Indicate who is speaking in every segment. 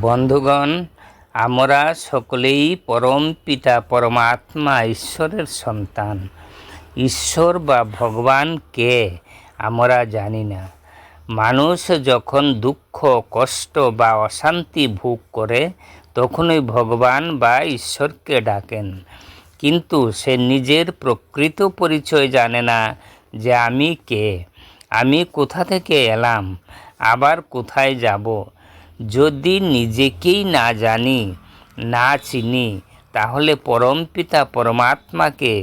Speaker 1: বন্ধুগণ, আমরা সকলেই পরম পিতা, পরমাত্মা, ঈশ্বরের সন্তান। ঈশ্বর বা ভগবান কে আমরা জানি না। মানুষ যখন দুঃখ, কষ্ট বা অশান্তি ভোগ করে, তখনই ভগবান বা ঈশ্বরকে ডাকেন। কিন্তু সে নিজের প্রকৃত পরিচয় জানে না যে আমি কে। আমি কোথা থেকে এলাম? আবার কোথায় যাব? যদি নিজেকেই না জানি, না চিনি, তাহলে পরমপিতা পরমাত্মাকে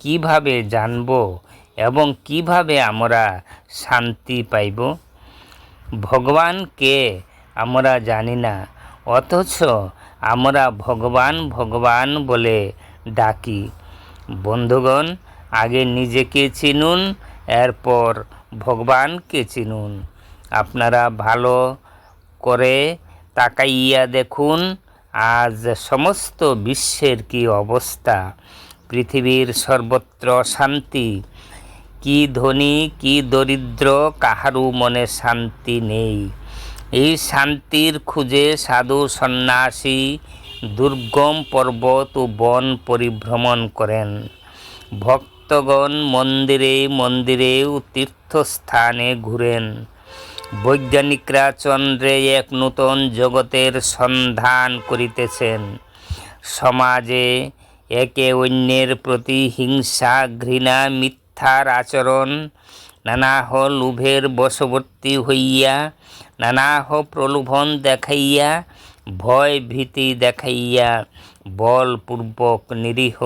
Speaker 1: কীভাবে জানব এবং কীভাবে আমরা শান্তি পাইব? ভগবানকে আমরা জানি না, অথচ আমরা ভগবান ভগবান বলে ডাকি। বন্ধুগণ, আগে নিজেকে চিনুন, এরপর ভগবানকে চিনুন। আপনারা ভালো করে তাকাইয়া দেখুন, আজ সমস্ত বিশ্বের কি অবস্থা? পৃথিবীর সর্বত্র শান্তি। কি ধনী, কি দরিদ্র কাহারু মনে শান্তি নেই। এই শান্তির খুঁজে সাধু সন্ন্যাসী দুর্গম পর্বত ও বন পরিভ্রমণ করেন। ভক্তগণ মন্দিরে মন্দিরে ও তীর্থস্থানে ঘুরেন। বৈজ্ঞানিকরা চন্দ্রে এক নূতন জগতের সন্ধান করিতেছেন। সমাজে একে অন্যের প্রতি হিংসা, ঘৃণা, মিথ্যার আচরণ, নানা নানাহ লোভের বশবর্তী হইয়া, নানা নানাহ প্রলোভন দেখাইয়া, ভয় ভীতি দেখাইয়া, বলপূর্বক নিরীহ,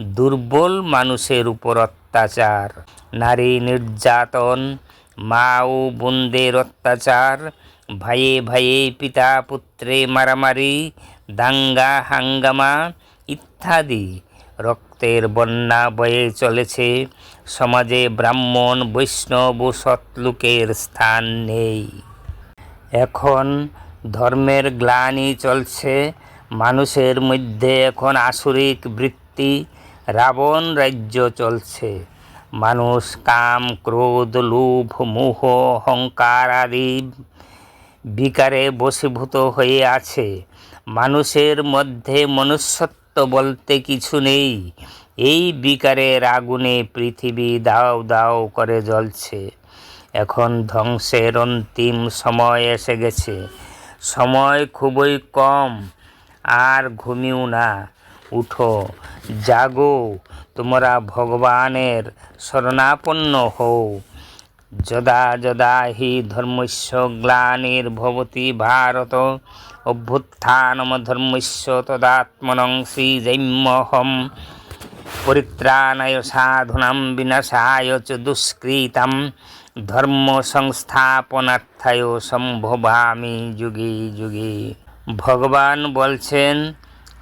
Speaker 1: দুর্বল মানুষের উপর অত্যাচার, নারী নির্যাতন মা ও বোনদের অত্যাচার ভাইয়ে ভাইয়ে পিতা পুত্রে মারামারি, দাঙ্গা হাঙ্গামা ইত্যাদি। রক্তের বন্যা বয়ে চলেছে। সমাজে ব্রাহ্মণ, বৈষ্ণব ও সৎলোকের স্থান নেই। এখন ধর্মের গ্লানি চলছে। মানুষের মধ্যে এখন আসরিক বৃত্তি, রাবণ রাজ্য চলছে। মানুষ, কাম, ক্রোধ, লোভ, মোহ, অহংকার আদি বিকারে বশীভূত হয়ে আছে। মানুষের মধ্যে মনুষ্যত্ব বলতে কিছু নেই। এই বিকারের আগুনে পৃথিবী দাও দাও করে জ্বলছে। এখন ধ্বংসের অন্তিম সময় এসে গেছে। সময় খুবই কম, আর ঘুমিও না। উঠো, জাগো, তোমরা ভগবানের শরণাপন্ন হও। যদা যদা হি ধর্মস্য গ্লানির্ভবতি ভারত, অভ্যুত্থানম ধর্মস্য তদাত্মনং শ্রীজৈম্যহম। পরিত্রাণায় সাধুনাম বিনাশায় চ দুষ্কৃতম। ধর্ম সংস্থাপনার্থায় সম্ভবামি যুগে যুগে। ভগবান বলছেন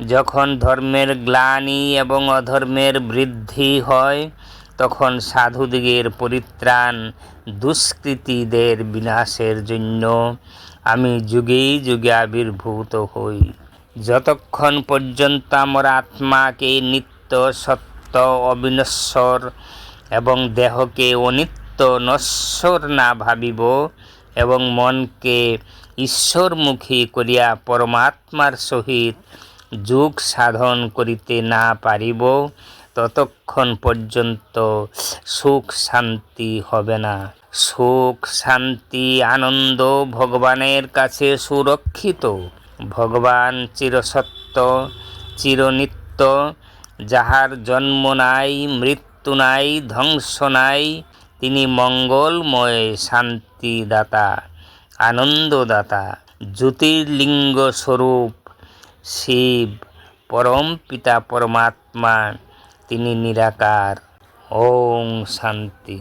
Speaker 1: যখন ধর্মের গ্লানি এবং অধর্মের বৃদ্ধি হয়, তখন সাধুদিগের পরিত্রাণ দুষ্কৃতীদের বিনাশের জন্য আমি যুগেই যুগে আবির্ভূত হই। যতক্ষণ পর্যন্ত আমার আত্মাকে নিত্য সত্য অবিনশ্বর এবং দেহকে অনিত্য নশ্বর না ভাবিব এবং মনকে ঈশ্বরমুখী করিয়া পরমাত্মার সহিত যোগ সাধন করিতে না পারিব, ততক্ষণ পর্যন্ত সুখ শান্তি হবে না। সুখ শান্তি আনন্দ ভগবানের কাছে সুরক্ষিত। ভগবান চিরসত্য, চিরনিত্য, যাহার জন্ম নাই, মৃত্যু নাই, ধ্বংস নাই, তিনি মঙ্গলময় শান্তিদাতা, আনন্দদাতা, জ্যোতির্লিঙ্গ স্বরূপ। শিব পরম পিতা পরমাত্মা তিনি নিরাকার। ওং শান্তি।